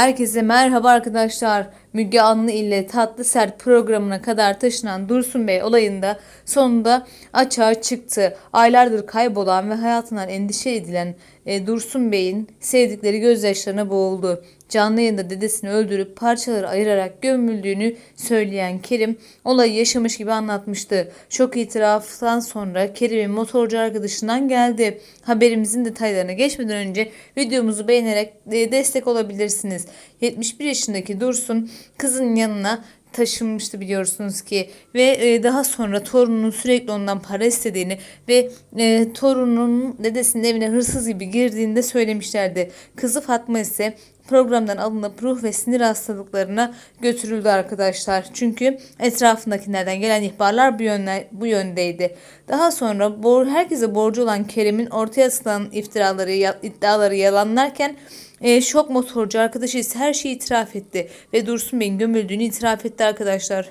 Herkese merhaba arkadaşlar. Müge Anlı ile Tatlı Sert programına kadar taşınan Dursun Bey olayında sonunda açığa çıktı. Aylardır kaybolan ve hayatından endişe edilen e, Dursun Bey'in sevdikleri gözyaşlarına boğuldu. Canlı yayında dedesini öldürüp parçalara ayırarak gömüldüğünü söyleyen Kerim olayı yaşamış gibi anlatmıştı. Şok itiraftan sonra Kerim'in motorcu arkadaşından geldi. Haberimizin detaylarına geçmeden önce videomuzu beğenerek e, destek olabilirsiniz. 71 yaşındaki Dursun kızın yanına taşınmıştı biliyorsunuz ki ve e, daha sonra torununun sürekli ondan para istediğini ve e, torunun dedesinin evine hırsız gibi girdiğini de söylemişlerdi. Kızı Fatma ise programdan alınıp ruh ve sinir hastalıklarına götürüldü arkadaşlar. Çünkü etrafındakilerden gelen ihbarlar bu, yönde, bu yöndeydi. Daha sonra bor, herkese borcu olan Kerem'in ortaya atılan iftiraları, iddiaları yalanlarken e, şok motorcu arkadaşı ise her şeyi itiraf etti ve Dursun Bey'in gömüldüğünü itiraf etti arkadaşlar.